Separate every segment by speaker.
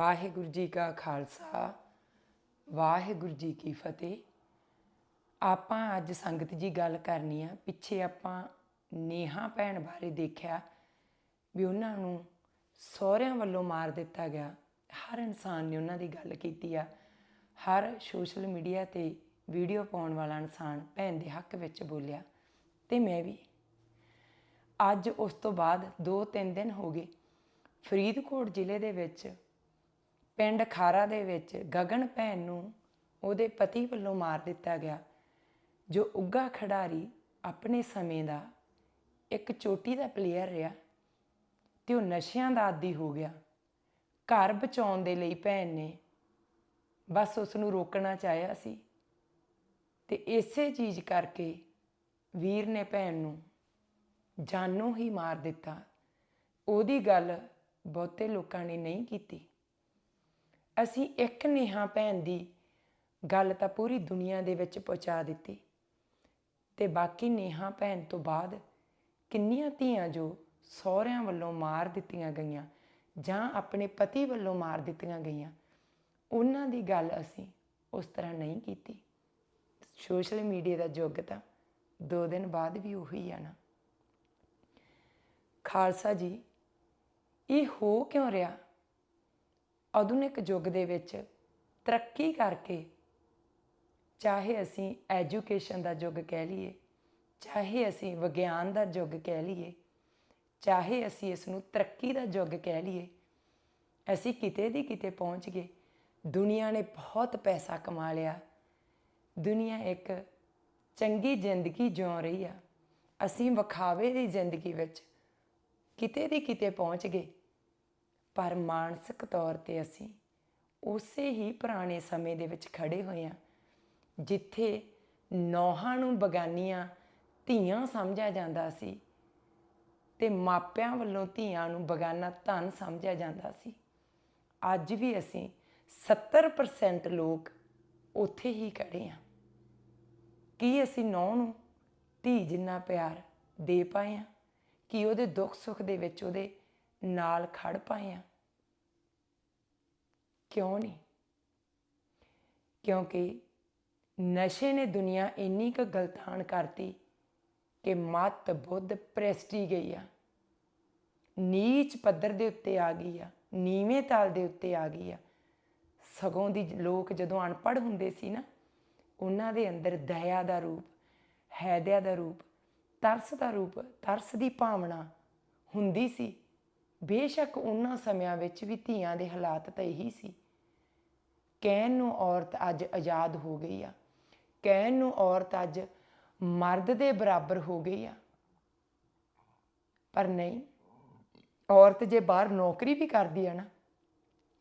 Speaker 1: ਵਾਹਿਗੁਰੂ ਜੀ ਕਾ ਖਾਲਸਾ, ਵਾਹਿਗੁਰੂ ਜੀ ਕੀ ਫਤਿਹ। ਆਪਾਂ ਅੱਜ ਸੰਗਤ ਜੀ ਗੱਲ ਕਰਨੀ ਆ, ਪਿੱਛੇ ਆਪਾਂ ਨੇਹਾ ਭੈਣ ਬਾਰੇ ਦੇਖਿਆ ਵੀ ਉਹਨਾਂ ਨੂੰ ਸਹੁਰਿਆਂ ਵੱਲੋਂ ਮਾਰ ਦਿੱਤਾ ਗਿਆ। ਹਰ ਇਨਸਾਨ ਨੇ ਉਹਨਾਂ ਦੀ ਗੱਲ ਕੀਤੀ ਆ। ਹਰ ਸੋਸ਼ਲ ਮੀਡੀਆ ਤੇ ਵੀਡੀਓ ਪਾਉਣ ਵਾਲਾ ਇਨਸਾਨ ਭੈਣ ਦੇ ਹੱਕ ਵਿੱਚ ਬੋਲਿਆ। ਤੇ ਮੈਂ ਵੀ। ਅੱਜ ਉਸ ਤੋਂ ਬਾਅਦ 2-3 ਦਿਨ ਹੋ ਗਏ। ਫਰੀਦਕੋਟ ਜ਼ਿਲ੍ਹੇ ਦੇ ਵਿੱਚ ਪਿੰਡ ਖਾਰਾ ਦੇ ਵਿੱਚ ਗਗਨ ਭੈਣ ਨੂੰ ਉਹਦੇ ਪਤੀ ਵੱਲੋਂ ਮਾਰ ਦਿੱਤਾ ਗਿਆ, ਜੋ ਉੱਗਾ ਖਿਡਾਰੀ ਆਪਣੇ ਸਮੇਂ ਦਾ ਇੱਕ ਚੋਟੀ ਦਾ ਪਲੇਅਰ ਰਿਹਾ ਤੇ ਉਹ ਨਸ਼ਿਆਂ ਦਾ ਆਦੀ ਹੋ ਗਿਆ। ਘਰ ਬਚਾਉਣ ਦੇ ਲਈ ਭੈਣ ਨੇ ਬਸ ਉਸ ਨੂੰ ਰੋਕਣਾ ਚਾਹਿਆ ਸੀ ਤੇ ਇਸੇ ਚੀਜ਼ ਕਰਕੇ ਵੀਰ ਨੇ ਭੈਣ ਨੂੰ ਜਾਨੋਂ ਹੀ ਮਾਰ ਦਿੱਤਾ। ਉਹਦੀ ਗੱਲ ਬਹੁਤੇ ਲੋਕਾਂ ਨੇ ਨਹੀਂ ਕੀਤੀ। ਅਸੀਂ ਇੱਕ ਨੇਹਾ ਭੈਣ ਦੀ ਗੱਲ ਤਾਂ ਪੂਰੀ ਦੁਨੀਆ ਦੇ ਵਿੱਚ ਪਹੁੰਚਾ ਦਿੱਤੀ। ਤੇ ਬਾਕੀ ਨੇਹਾ ਭੈਣ ਤੋਂ ਬਾਅਦ ਕਿੰਨੀਆਂ ਧੀਆਂ ਜੋ ਸਹੁਰਿਆਂ ਵੱਲੋਂ ਮਾਰ ਦਿੱਤੀਆਂ ਗਈਆਂ ਜਾਂ ਆਪਣੇ ਪਤੀ ਵੱਲੋਂ ਮਾਰ ਦਿੱਤੀਆਂ ਗਈਆਂ, ਉਹਨਾਂ ਦੀ ਗੱਲ ਅਸੀਂ ਉਸ ਤਰ੍ਹਾਂ ਨਹੀਂ ਕੀਤੀ। ਸੋਸ਼ਲ ਮੀਡੀਆ ਦਾ ਯੁੱਗ ਤਾਂ ਦੋ ਦਿਨ ਬਾਅਦ ਵੀ ਉਹੀ ਆ ਨਾ। ਖਾਲਸਾ ਜੀ, ਇਹ ਹੋ ਕਿਉਂ ਰਿਹਾ? ਆਧੁਨਿਕ ਯੁੱਗ ਦੇ ਵਿੱਚ ਤਰੱਕੀ ਕਰਕੇ ਚਾਹੇ ਅਸੀਂ ਐਜੂਕੇਸ਼ਨ ਦਾ ਯੁੱਗ ਕਹਿ ਲਈਏ, ਚਾਹੇ ਅਸੀਂ ਵਿਗਿਆਨ ਦਾ ਯੁੱਗ ਕਹਿ ਲਈਏ, ਚਾਹੇ ਅਸੀਂ ਇਸ ਨੂੰ ਤਰੱਕੀ ਦਾ ਯੁੱਗ ਕਹਿ ਲਈਏ, ਅਸੀਂ ਕਿਤੇ ਦੀ ਕਿਤੇ ਪਹੁੰਚ ਗਏ। ਦੁਨੀਆ ਨੇ ਬਹੁਤ ਪੈਸਾ ਕਮਾ ਲਿਆ। ਦੁਨੀਆ ਇੱਕ ਚੰਗੀ ਜ਼ਿੰਦਗੀ ਜਿਉ ਰਹੀ ਆ। ਅਸੀਂ ਵਿਖਾਵੇ ਦੀ ਜ਼ਿੰਦਗੀ ਵਿੱਚ ਕਿਤੇ ਦੀ ਕਿਤੇ ਪਹੁੰਚ ਗਏ। ਪਰ ਮਾਨਸਿਕ ਤੌਰ ਤੇ ਅਸੀਂ ਉਸੇ ਹੀ ਪੁਰਾਣੇ ਸਮੇਂ ਦੇ ਵਿੱਚ ਖੜੇ ਹੋਏ ਆ ਜਿੱਥੇ ਨੌਹਾਂ ਨੂੰ ਬਗਾਨੀਆਂ ਧੀਆਂ ਸਮਝਿਆ ਜਾਂਦਾ ਸੀ ਤੇ ਮਾਪਿਆਂ ਵੱਲੋਂ ਧੀਆਂ ਨੂੰ ਬਗਾਨਾ ਧਨ ਸਮਝਿਆ ਜਾਂਦਾ ਸੀ। ਅੱਜ ਵੀ ਅਸੀਂ 70% ਲੋਕ ਉੱਥੇ ਹੀ ਖੜੇ ਆ ਕੀ ਅਸੀਂ ਨੌ ਨੂੰ ਧੀ ਜਿੰਨਾ ਪਿਆਰ ਦੇ ਪਾਏ ਆ ਕਿ ਉਹਦੇ ਦੁੱਖ ਸੁੱਖ ਦੇ ਵਿੱਚ ਉਹਦੇ ਨਾਲ ਖੜ ਪਾਏ ਆ। ਕਿਉਂ ਨਹੀਂ? ਕਿਉਂਕਿ ਨਸ਼ੇ ਨੇ ਦੁਨੀਆ ਇੰਨੀ ਕੁ ਗਲਤਾਨ ਕਰਤੀ ਕਿ ਮਤ ਬੁੱਧ ਪ੍ਰੈਸਟੀ ਗਈ ਆ। ਨੀਚ ਪੱਧਰ ਦੇ ਉੱਤੇ ਆ ਗਈ ਆ, ਨੀਵੇਂ ਤਾਲ ਦੇ ਉੱਤੇ ਆ ਗਈ ਆ। ਸਗੋਂ ਦੀ ਲੋਕ ਜਦੋਂ ਅਨਪੜ੍ਹ ਹੁੰਦੇ ਸੀ ਨਾ, ਉਹਨਾਂ ਦੇ ਅੰਦਰ ਦਇਆ ਦਾ ਰੂਪ, ਹੈਦਿਆ ਦਾ ਰੂਪ, ਤਰਸ ਦਾ ਰੂਪ, ਤਰਸ ਦੀ ਭਾਵਨਾ ਹੁੰਦੀ ਸੀ ਬੇਸ਼ੱਕ ਉਹਨਾਂ ਸਮਿਆਂ ਵਿੱਚ ਵੀ ਧੀਆਂ ਦੇ ਹਾਲਾਤ ਤਾਂ ਇਹੀ ਸੀ। ਕਹਿਣ ਨੂੰ ਔਰਤ ਅੱਜ ਆਜ਼ਾਦ ਹੋ ਗਈ ਆ। ਕਹਿਣ ਨੂੰ ਔਰਤ ਅੱਜ ਮਰਦ ਦੇ ਬਰਾਬਰ ਹੋ ਗਈ ਆ। ਪਰ ਨਹੀਂ, ਔਰਤ ਜੇ ਬਾਹਰ ਨੌਕਰੀ ਵੀ ਕਰਦੀ ਆ ਨਾ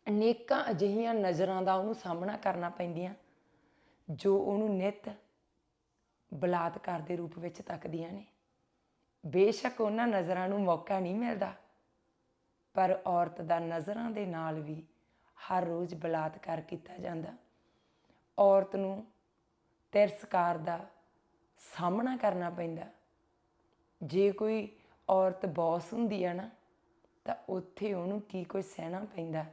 Speaker 1: ਅਨੇਕਾਂ ਅਜਿਹੀਆਂ ਨਜ਼ਰਾਂ ਦਾ ਉਹਨੂੰ ਸਾਹਮਣਾ ਕਰਨਾ ਪੈਂਦੀਆਂ, ਜੋ ਉਹਨੂੰ ਨਿਤ ਬਲਾਤਕਾਰ ਦੇ ਰੂਪ ਵਿੱਚ ਤੱਕਦੀਆਂ ਨੇ। ਬੇਸ਼ੱਕ ਉਹਨਾਂ ਨਜ਼ਰਾਂ ਨੂੰ ਮੌਕਾ ਨਹੀਂ ਮਿਲਦਾ। ਪਰ ਔਰਤ ਦਾ ਨਜ਼ਰਾਂ ਦੇ ਨਾਲ ਵੀ ਹਰ ਰੋਜ਼ ਬਲਾਤਕਾਰ ਕੀਤਾ ਜਾਂਦਾ। ਔਰਤ ਨੂੰ ਤਿਰਸਕਾਰ ਦਾ ਸਾਹਮਣਾ ਕਰਨਾ ਪੈਂਦਾ। ਜੇ ਕੋਈ ਔਰਤ ਬੌਸ ਹੁੰਦੀ ਹੈ ਨਾ, ਤਾਂ ਉੱਥੇ ਉਹਨੂੰ ਕੀ ਕੋਈ ਸਹਿਣਾ ਪੈਂਦਾ?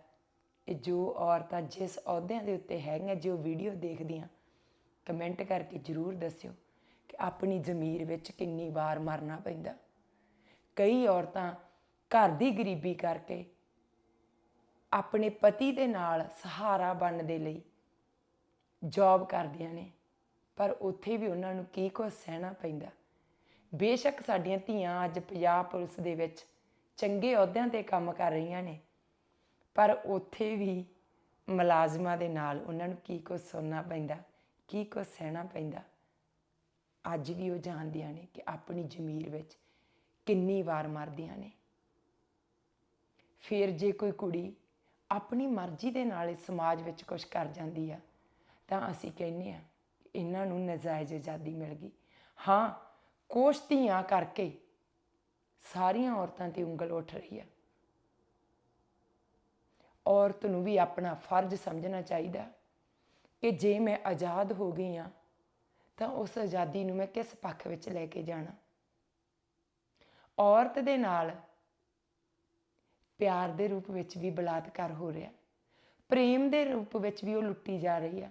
Speaker 1: ਇਹ ਜੋ ਔਰਤਾਂ ਜਿਸ ਅਹੁਦਿਆਂ ਦੇ ਉੱਤੇ ਹੈਗੀਆਂ, ਜੋ ਵੀਡੀਓ ਦੇਖਦੀਆਂ, ਕਮੈਂਟ ਕਰਕੇ ਜਰੂਰ ਦੱਸਿਓ ਕਿ ਆਪਣੀ ਜ਼ਮੀਰ ਵਿੱਚ ਕਿੰਨੀ ਵਾਰ ਮਰਨਾ ਪੈਂਦਾ। ਕਈ ਔਰਤਾਂ ਘਰ ਦੀ ਗਰੀਬੀ ਕਰਕੇ ਆਪਣੇ ਪਤੀ ਦੇ ਨਾਲ ਸਹਾਰਾ ਬਣਨ ਦੇ ਲਈ ਜੌਬ ਕਰਦੀਆਂ ਨੇ। ਪਰ ਉੱਥੇ ਵੀ ਉਹਨਾਂ ਨੂੰ ਕੀ ਕੁਝ ਸਹਿਣਾ ਪੈਂਦਾ। ਬੇਸ਼ੱਕ ਸਾਡੀਆਂ ਧੀਆਂ ਅੱਜ ਪੰਜਾਬ ਪੁਲਿਸ ਦੇ ਵਿੱਚ ਚੰਗੇ ਅਹੁਦਿਆਂ ਤੇ ਕੰਮ ਕਰ ਰਹੀਆਂ ਨੇ। ਪਰ ਉੱਥੇ ਵੀ ਮੁਲਾਜ਼ਮਾਂ ਦੇ ਨਾਲ ਉਹਨਾਂ ਨੂੰ ਕੀ ਕੁਝ ਸੁਣਨਾ ਪੈਂਦਾ, ਕੀ ਕੁਝ ਸਹਿਣਾ ਪੈਂਦਾ। ਅੱਜ ਵੀ ਉਹ ਜਾਣਦੀਆਂ ਨੇ ਕਿ ਆਪਣੀ ਜ਼ਮੀਰ ਵਿੱਚ ਕਿੰਨੀ ਵਾਰ ਮਰਦੀਆਂ ਨੇ। ਫਿਰ ਜੇ ਕੋਈ ਕੁੜੀ ਆਪਣੀ ਮਰਜ਼ੀ ਦੇ ਨਾਲ ਇਸ ਸਮਾਜ ਵਿੱਚ ਕੁਝ ਕਰ ਜਾਂਦੀ ਆ, ਤਾਂ ਅਸੀਂ ਕਹਿੰਨੇ ਆ, ਇਹਨਾਂ ਨੂੰ ਨਜਾਇਜ਼ ਆਜ਼ਾਦੀ ਮਿਲ ਗਈ। ਹਾਂ, ਕੁਛ ਧੀਆਂ ਕਰਕੇ ਸਾਰੀਆਂ ਔਰਤਾਂ ਤੇ ਉਂਗਲ ਉੱਠ ਰਹੀ ਆ। ਔਰਤ ਨੂੰ ਵੀ ਆਪਣਾ ਫਰਜ਼ ਸਮਝਣਾ ਚਾਹੀਦਾ ਕਿ ਜੇ ਮੈਂ ਆਜ਼ਾਦ ਹੋ ਗਈ ਆ, ਤਾਂ ਉਸ ਆਜ਼ਾਦੀ ਨੂੰ ਮੈਂ ਕਿਸ ਪੱਖ ਵਿੱਚ ਲੈ ਕੇ ਜਾਣਾ? ਔਰਤ ਦੇ ਨਾਲ ਪਿਆਰ ਦੇ ਰੂਪ ਵਿੱਚ ਵੀ ਬਲਾਤਕਾਰ ਹੋ ਰਿਹਾ। ਪ੍ਰੇਮ ਦੇ ਰੂਪ ਵਿੱਚ ਵੀ ਉਹ ਲੁੱਟੀ ਜਾ ਰਹੀ ਆ।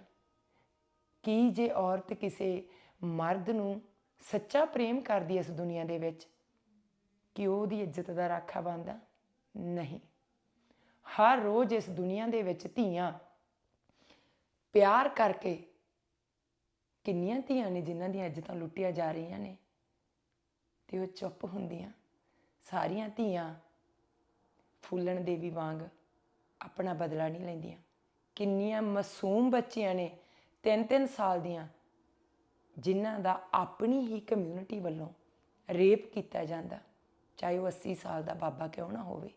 Speaker 1: ਕੀ ਜੇ ਔਰਤ ਕਿਸੇ ਮਰਦ ਨੂੰ ਸੱਚਾ ਪ੍ਰੇਮ ਕਰਦੀ ਇਸ ਦੁਨੀਆ ਦੇ ਵਿੱਚ, ਕਿ ਉਹਦੀ ਇੱਜ਼ਤ ਦਾ ਰਾਖਾ ਬਣਦਾ ਨਹੀਂ। ਹਰ ਰੋਜ਼ ਇਸ ਦੁਨੀਆ ਦੇ ਵਿੱਚ ਧੀਆਂ ਪਿਆਰ ਕਰਕੇ ਕਿੰਨੀਆਂ ਧੀਆਂ ਨੇ ਜਿਨ੍ਹਾਂ ਦੀਆਂ ਇੱਜ਼ਤਾਂ ਲੁੱਟੀਆਂ ਜਾ ਰਹੀਆਂ ਨੇ, ਤੇ ਉਹ ਚੁੱਪ ਹੁੰਦੀਆਂ। ਸਾਰੀਆਂ ਧੀਆਂ ਫੁੱਲਣ ਦੇਵੀ ਵਾਂਗ ਆਪਣਾ ਬਦਲਾ ਨਹੀਂ ਲੈਂਦੀਆਂ। ਕਿੰਨੀਆਂ ਮਾਸੂਮ ਬੱਚੀਆਂ ਨੇ ਤਿੰਨ ਤਿੰਨ ਸਾਲ ਦੀਆਂ, ਜਿਨ੍ਹਾਂ ਦਾ ਆਪਣੀ ਹੀ ਕਮਿਊਨਿਟੀ ਵੱਲੋਂ ਰੇਪ ਕੀਤਾ ਜਾਂਦਾ, ਚਾਹੇ ਉਹ 80 ਸਾਲ ਦਾ ਬਾਬਾ ਕਿਉਂ ਨਾ ਹੋਵੇ।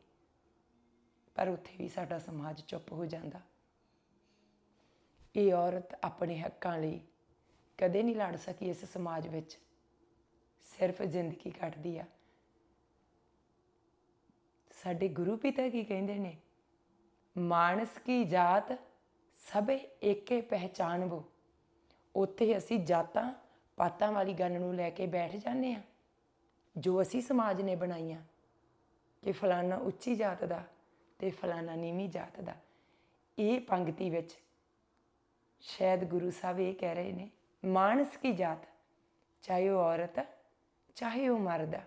Speaker 1: ਪਰ ਉੱਥੇ ਵੀ ਸਾਡਾ ਸਮਾਜ ਚੁੱਪ ਹੋ ਜਾਂਦਾ। ਇਹ ਔਰਤ ਆਪਣੇ ਹੱਕਾਂ ਲਈ ਕਦੇ ਨਹੀਂ ਲੜ ਸਕੀ ਇਸ ਸਮਾਜ ਵਿੱਚ। ਸਿਰਫ ਜ਼ਿੰਦਗੀ ਕੱਟਦੀ ਆ। ਸਾਡੇ ਗੁਰੂ ਪਿਤਾ ਕੀ ਕਹਿੰਦੇ ਨੇ? ਮਾਨਸ ਕੀ ਜਾਤ ਸਭੇ ਏਕੇ ਪਹਿਚਾਨਵੋ। ਉੱਥੇ ਅਸੀਂ ਜਾਤਾਂ ਪਾਤਾਂ ਵਾਲੀ ਗੱਲ ਨੂੰ ਲੈ ਕੇ ਬੈਠ ਜਾਂਦੇ ਆ ਜੋ ਅਸੀਂ ਸਮਾਜ ਨੇ ਬਣਾਈਆਂ, ਕਿ ਫਲਾਨਾ ਉੱਚੀ ਜਾਤ ਦਾ ਤੇ ਫਲਾਨਾ ਨੀਵੀਂ ਜਾਤ ਦਾ। ਇਹ ਪੰਕਤੀ ਵਿੱਚ ਸ਼ਾਇਦ ਗੁਰੂ ਸਾਹਿਬ ਇਹ ਕਹਿ ਰਹੇ ਨੇ, ਮਾਨਸ ਕੀ ਜਾਤ, ਚਾਹੇ ਉਹ ਔਰਤ, ਚਾਹੇ ਉਹ ਮਰਦ ਆ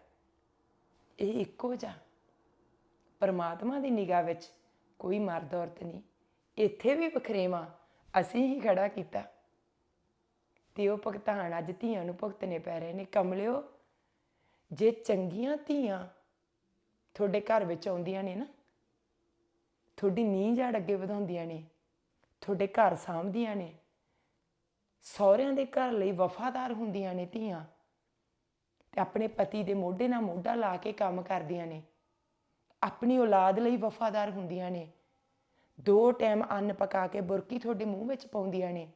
Speaker 1: ਇਹ ਇੱਕੋ ਜਿਹਾ ਪਰਮਾਤਮਾ ਦੀ ਨਿਗਾਹ ਵਿੱਚ ਕੋਈ ਮਰਦ ਔਰਤ ਨਹੀਂ। ਇੱਥੇ ਵੀ ਵਖਰੇਵਾ ਅਸੀਂ ਹੀ ਖੜਾ ਕੀਤਾ। ਤੇ ਉਹ ਭੁਗਤਾਨ ਅੱਜ ਧੀਆਂ ਨੂੰ ਭੁਗਤਣੇ ਪੈ ਰਹੇ ਨੇ। ਕਮਲਿਓ, ਜੇ ਚੰਗੀਆਂ ਧੀਆਂ ਤੁਹਾਡੇ ਘਰ ਵਿੱਚ ਆਉਂਦੀਆਂ ਨੇ ਨਾ, ਤੁਹਾਡੀ ਨੀਂਹ ਝਾੜ ਅੱਗੇ ਵਧਾਉਂਦੀਆਂ ਨੇ, ਤੁਹਾਡੇ ਘਰ ਸਾਂਭਦੀਆਂ ਨੇ, ਸਹੁਰਿਆਂ ਦੇ ਘਰ ਲਈ ਵਫਾਦਾਰ ਹੁੰਦੀਆਂ ਨੇ ਧੀਆਂ, ਤੇ ਆਪਣੇ ਪਤੀ ਦੇ ਮੋਢੇ ਨਾਲ ਮੋਢਾ ਲਾ ਕੇ ਕੰਮ ਕਰਦੀਆਂ ਨੇ ਆਪਣੀ ਔਲਾਦ ਲਈ ਵਫਾਦਾਰ ਹੁੰਦੀਆਂ ਨੇ। ਦੋ ਟਾਈਮ ਅੰਨ ਪਕਾ ਕੇ ਬੁਰਕੀ ਤੁਹਾਡੇ ਮੂੰਹ ਵਿੱਚ ਪਾਉਂਦੀਆਂ ਨੇ।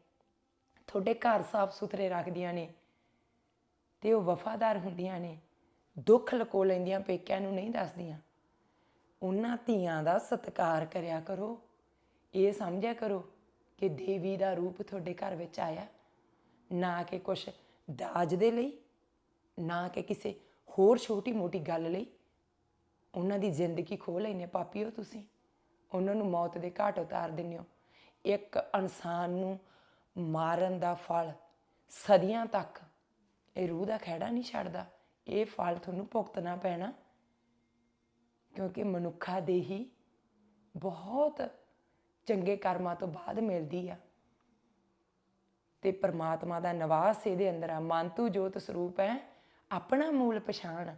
Speaker 1: ਤੁਹਾਡੇ ਘਰ ਸਾਫ਼ ਸੁਥਰੇ ਰੱਖਦੀਆਂ ਨੇ। ਤੇ ਉਹ ਵਫਾਦਾਰ ਹੁੰਦੀਆਂ ਨੇ। ਦੁੱਖ ਲਕੋ ਲੈਂਦੀਆਂ, ਪੇਕਿਆਂ ਨੂੰ ਨਹੀਂ ਦੱਸਦੀਆਂ। ਉਹਨਾਂ ਧੀਆਂ ਦਾ ਸਤਿਕਾਰ ਕਰਿਆ ਕਰੋ। ਇਹ ਸਮਝਿਆ ਕਰੋ ਕਿ ਦੇਵੀ ਦਾ ਰੂਪ ਤੁਹਾਡੇ ਘਰ ਵਿੱਚ ਆਇਆ। ਨਾ ਕਿ ਕੁਛ ਦਾਜ ਦੇ ਲਈ, ਨਾ ਕਿ ਕਿਸੇ ਹੋਰ ਛੋਟੀ ਮੋਟੀ ਗੱਲ ਲਈ। ਉਹਨਾਂ ਦੀ ਜ਼ਿੰਦਗੀ ਖੋਹ ਲੈਨੇ ਪਾਪੀਓ ਤੁਸੀਂ? ਉਹਨਾਂ ਨੂੰ ਮੌਤ ਦੇ ਘਾਟ ਉਤਾਰ ਦਿੰਦੇ ਹੋ। ਇੱਕ ਇਨਸਾਨ ਨੂੰ ਮਾਰਨ ਦਾ ਫਲ ਸਦੀਆਂ ਤੱਕ ਇਹ ਰੂਹ ਦਾ ਖਹਿੜਾ ਨਹੀਂ ਛੱਡਦਾ। ਇਹ ਫਲ ਤੁਹਾਨੂੰ ਭੁਗਤਣਾ ਪੈਣਾ। ਕਿਉਂਕਿ ਮਨੁੱਖਾ ਦੇ ਹੀ ਬਹੁਤ ਚੰਗੇ ਕਰਮਾਂ ਤੋਂ ਬਾਅਦ ਮਿਲਦੀ ਆ। ਤੇ ਪਰਮਾਤਮਾ ਦਾ ਨਿਵਾਸ ਇਹਦੇ ਅੰਦਰ ਆ। ਮਨ ਤੂੰ ਜੋਤ ਸਰੂਪ ਹੈ। ਆਪਣਾ ਮੂਲ ਪਛਾਣ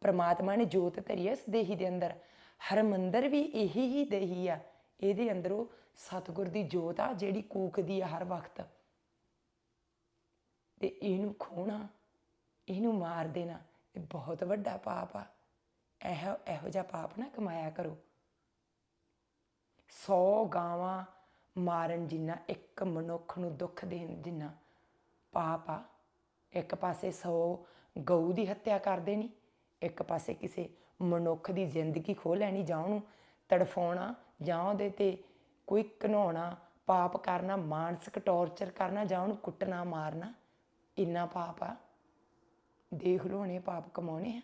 Speaker 1: ਪਰਮਾਤਮਾ ਨੇ ਜੋਤ ਧਰੀ ਹੈ ਇਸ ਦੇਹੀ ਦੇ ਅੰਦਰ। ਹਰਮੰਦਰ ਵੀ ਇਹੀ ਹੀ ਦੇਹੀ ਆ। ਇਹਦੇ ਅੰਦਰੋਂ ਸਤਿਗੁਰ ਦੀ ਜੋਤ ਆ ਜਿਹੜੀ ਕੂਕਦੀ ਆ ਹਰ ਵਕਤ। ਤੇ ਇਹਨੂੰ ਖੋਣਾ, ਇਹਨੂੰ ਮਾਰ ਦੇਣਾ, ਇਹ ਬਹੁਤ ਵੱਡਾ ਪਾਪ ਆ। ਇਹੋ ਇਹੋ ਜਿਹਾ ਪਾਪ ਨਾ ਕਮਾਇਆ ਕਰੋ। 100 ਗਾਵਾਂ ਮਾਰਨ ਜਿੰਨਾ, ਇੱਕ ਮਨੁੱਖ ਨੂੰ ਦੁੱਖ ਦੇਣ ਜਿੰਨਾ ਪਾਪ ਆ। ਇੱਕ ਪਾਸੇ 100 ਗਊ ਦੀ ਹੱਤਿਆ ਕਰ ਦੇਣੀ ਇੱਕ ਪਾਸੇ ਕਿਸੇ ਮਨੁੱਖ ਦੀ ਜ਼ਿੰਦਗੀ ਖੋਹ ਲੈਣੀ ਜਾਂ ਉਹਨੂੰ ਤੜਫਾਉਣਾ ਜਾਂ ਉਹਦੇ ਤੇ ਕੋਈ ਘਨਾਉਣਾ ਪਾਪ ਕਰਨਾ, ਮਾਨਸਿਕ ਟੌਰਚਰ ਕਰਨਾ ਜਾਂ ਉਹਨੂੰ ਕੁੱਟਣਾ, ਮਾਰਨਾ, ਇੰਨਾ ਪਾਪ ਆ। ਦੇਖ ਲਓ ਨੇ ਪਾਪ ਕਮਾਉਣੇ ਆ।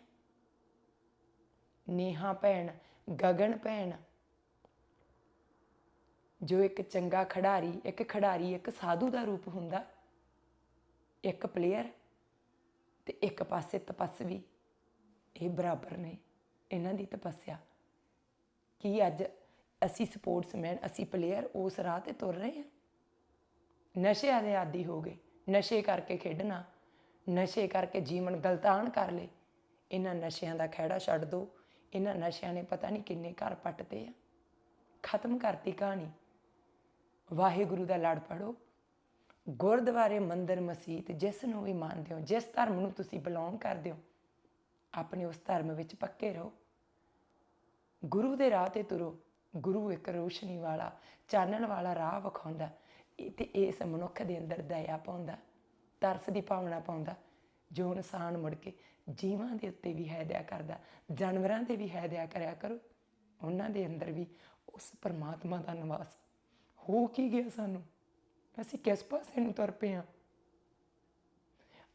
Speaker 1: ਨੇਹਾ ਭੈਣ, ਗਗਨ ਭੈਣ, ਜੋ ਇੱਕ ਚੰਗਾ ਖਿਡਾਰੀ, ਇੱਕ ਖਿਡਾਰੀ, ਇੱਕ ਸਾਧੂ ਦਾ ਰੂਪ ਹੁੰਦਾ, ਇੱਕ ਪਲੇਅਰ ਤੇ ਇੱਕ ਪਾਸੇ ਤਪਸਵੀ ਇਹ ਬਰਾਬਰ ਨੇ। ਇਹਨਾਂ ਦੀ ਤਪੱਸਿਆ। ਕੀ ਅੱਜ ਅਸੀਂ ਸਪੋਰਟਸਮੈਨ, ਅਸੀਂ ਪਲੇਅਰ ਉਸ ਰਾਹ ਤੇ ਤੁਰ ਰਹੇ ਹਾਂ? ਨਸ਼ਿਆਂ ਦੇ ਆਦੀ ਹੋ ਗਏ। ਨਸ਼ੇ ਕਰਕੇ ਖੇਡਣਾ, ਨਸ਼ੇ ਕਰਕੇ ਜੀਵਨ ਗਲਤਾਨ ਕਰ ਲੇ ਇਹਨਾਂ ਨਸ਼ਿਆਂ ਦਾ ਖਹਿੜਾ ਛੱਡ ਦੋ। ਇਹਨਾਂ ਨਸ਼ਿਆਂ ਨੇ ਪਤਾ ਨਹੀਂ ਕਿੰਨੇ ਘਰ ਪੱਟਦੇ ਆ। ਖਤਮ ਕਰਤੀ ਕਹਾਣੀ। ਵਾਹਿਗੁਰੂ ਦਾ ਲੜ ਪੜੋ। ਗੁਰਦੁਆਰੇ ਮੰਦਰ ਮਸਜਿਦ ਜਿਸ ਨੂੰ ਵੀ ਮੰਨਦੇ ਹੋ, ਜਿਸ ਧਰਮ ਨੂੰ ਤੁਸੀਂ ਬਿਲੋਂਗ ਕਰਦੇ ਹੋ ਆਪਣੇ ਉਸ ਧਰਮ ਵਿੱਚ ਪੱਕੇ ਰਹੋ। ਗੁਰੂ ਦੇ ਰਾਹ ਤੇ ਤੁਰੋ। ਗੁਰੂ ਇੱਕ ਰੋਸ਼ਨੀ ਵਾਲਾ, ਚਾਨਣ ਵਾਲਾ ਰਾਹ ਵਿਖਾਉਂਦਾ। ਤੇ ਇਸ ਮਨੁੱਖ ਦੇ ਅੰਦਰ ਦਇਆ ਪਾਉਂਦਾ, ਤਰਸ ਦੀ ਭਾਵਨਾ ਪਾਉਂਦਾ। ਜੋ ਇਨਸਾਨ ਮੁੜ ਕੇ ਜੀਵਾਂ ਦੇ ਉੱਤੇ ਵੀ ਹੈ ਦਇਆ ਕਰਦਾ, ਜਾਨਵਰਾਂ ਤੇ ਵੀ ਹੈ ਦਇਆ ਕਰਿਆ ਕਰੋ, ਉਹਨਾਂ ਦੇ ਅੰਦਰ ਵੀ ਉਸ ਪਰਮਾਤਮਾ ਦਾ ਨਿਵਾਸ ਹੋ ਕੀ ਗਿਆ ਸਾਨੂੰ। ਅਸੀਂ ਕਿਸ ਪਾਸੇ ਨੂੰ ਤੁਰ ਪਏ ਹਾਂ?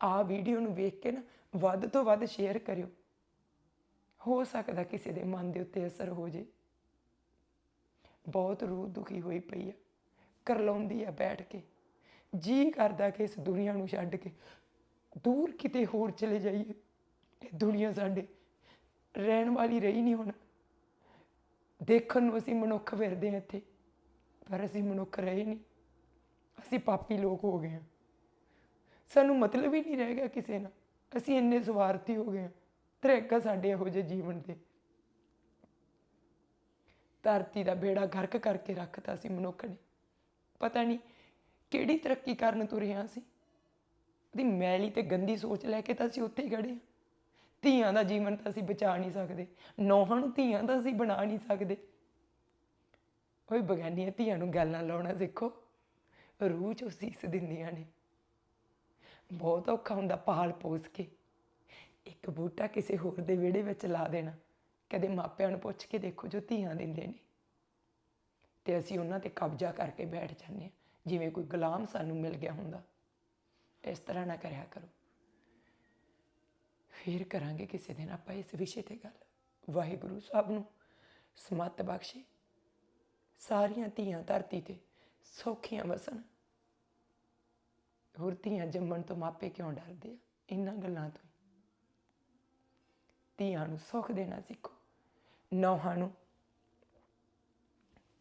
Speaker 1: ਆ ਵੀਡੀਓ ਨੂੰ ਵੇਖ ਕੇ ਨਾ ਵੱਧ ਤੋਂ ਵੱਧ ਸ਼ੇਅਰ ਕਰਿਓ। ਹੋ ਸਕਦਾ ਕਿਸੇ ਦੇ ਮਨ ਦੇ ਉੱਤੇ ਅਸਰ ਹੋ ਜੇ। ਬਹੁਤ ਰੂਹ ਦੁਖੀ ਹੋਈ ਪਈ ਆ। ਕਰਲਾਉਂਦੀ ਆ ਬੈਠ ਕੇ। ਜੀ ਕਰਦਾ ਕਿ ਇਸ ਦੁਨੀਆ ਨੂੰ ਛੱਡ ਕੇ ਦੂਰ ਕਿਤੇ ਹੋਰ ਚਲੇ ਜਾਈਏ। ਇਹ ਦੁਨੀਆ ਸਾਡੇ ਰਹਿਣ ਵਾਲੀ ਰਹੀ ਨਹੀਂ ਹੁਣ। ਦੇਖਣ ਨੂੰ ਅਸੀਂ ਮਨੁੱਖ ਫਿਰਦੇ ਹਾਂ ਇੱਥੇ, ਪਰ ਅਸੀਂ ਮਨੁੱਖ ਰਹੇ ਨਹੀਂ। ਅਸੀਂ ਪਾਪੀ ਲੋਕ ਹੋ ਗਏ ਹਾਂ ਸਾਨੂੰ ਮਤਲਬ ਹੀ ਨਹੀਂ ਰਹਿ ਗਿਆ ਕਿਸੇ ਨਾਲ। ਅਸੀਂ ਇੰਨੇ ਸਵਾਰਥੀ ਹੋ ਗਏ ਹਾਂ। ਤਰੇਕਾ ਸਾਡੇ ਇਹੋ ਜਿਹੇ ਜੀਵਨ ਦੇ ਧਰਤੀ ਦਾ ਬੇੜਾ ਗਰਕ ਕਰਕੇ ਰੱਖਤਾ ਸੀ ਮਨੁੱਖ ਨੇ। ਪਤਾ ਨਹੀਂ ਕਿਹੜੀ ਤਰੱਕੀ ਕਰਨ ਤੁਰਿਆ ਸੀ। ਉਹਦੀ ਮੈਲੀ ਤੇ ਗੰਦੀ ਸੋਚ ਲੈ ਕੇ ਤਾਂ ਅਸੀਂ ਉੱਥੇ ਹੀ ਖੜੇ ਹਾਂ। ਧੀਆਂ ਦਾ ਜੀਵਨ ਤਾਂ ਅਸੀਂ ਬਚਾ ਨਹੀਂ ਸਕਦੇ। ਨੌਹਾਂ ਨੂੰ ਧੀਆਂ ਤਾਂ ਅਸੀਂ ਬਣਾ ਨਹੀਂ ਸਕਦੇ। ਓਏ ਬਗਾਨੀਆਂ, ਧੀਆਂ ਨੂੰ ਗੱਲਾਂ ਲਾਉਣਾ ਸਿੱਖੋ। ਰੂਹ ਚ ਸੀਸ ਦਿੰਦੀਆਂ ਨੇ। ਬਹੁਤ ਔਖਾ ਹੁੰਦਾ ਪਾਲ ਪੋਸ ਕੇ। ਇੱਕ ਬੂਟਾ ਕਿਸੇ ਹੋਰ ਦੇ ਵਿਹੜੇ ਵਿੱਚ ਲਾ ਦੇਣਾ। ਕਦੇ ਮਾਪਿਆਂ ਨੂੰ ਪੁੱਛ ਕੇ ਦੇਖੋ ਜੋ ਧੀਆਂ ਦਿੰਦੇ ਨੇ। ਤੇ ਅਸੀਂ ਉਹਨਾਂ ਤੇ ਕਬਜ਼ਾ ਕਰਕੇ ਬੈਠ ਜਾਂਦੇ ਹਾਂ, ਜਿਵੇਂ ਕੋਈ ਗੁਲਾਮ ਸਾਨੂੰ ਮਿਲ ਗਿਆ ਹੁੰਦਾ। ਇਸ ਤਰ੍ਹਾਂ ਨਾ ਕਰਿਆ ਕਰੋ। ਫੇਰ ਕਰਾਂਗੇ ਕਿਸੇ ਦਿਨ ਆਪਾਂ ਇਸ ਵਿਸ਼ੇ ਤੇ ਗੱਲ। ਵਾਹਿਗੁਰੂ ਸਾਹਿਬ ਨੂੰ ਸਮਤ ਬਖਸ਼ੇ। ਸਾਰੀਆਂ ਧੀਆਂ ਧਰਤੀ ਤੇ ਸੌਖੀਆਂ ਵਸਣ। ਹੋਰ ਧੀਆਂ ਜੰਮਣ ਤੋਂ ਮਾਪੇ ਕਿਉਂ ਡਰਦੇ ਆ? ਇਹਨਾਂ ਗੱਲਾਂ ਤੋਂ ਹੀ। ਧੀਆਂ ਨੂੰ ਸੁੱਖ ਦੇਣਾ ਸਿੱਖੋ। ਨੌਹਾਂ ਨੂੰ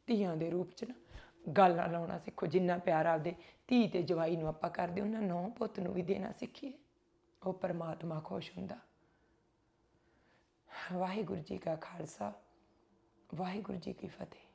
Speaker 1: ਧੀਆਂ ਦੇ ਰੂਪ ਚ ਨਾ ਗਾਲਾਂ ਲਾਉਣਾ ਸਿੱਖੋ, ਜਿੰਨਾ ਪਿਆਰ ਆਪਦੇ ਧੀ ਤੇ ਜਵਾਈ ਨੂੰ ਆਪਾਂ ਕਰਦੇ, ਉਹਨਾਂ ਨੌ ਪੁੱਤ ਨੂੰ ਵੀ ਦੇਣਾ ਸਿੱਖੀਏ। ਉਹ ਪਰਮਾਤਮਾ ਖੁਸ਼ ਹੁੰਦਾ। ਵਾਹਿਗੁਰੂ ਜੀ ਕਾ ਖਾਲਸਾ, ਵਾਹਿਗੁਰੂ ਜੀ ਕੀ ਫਤਿਹ।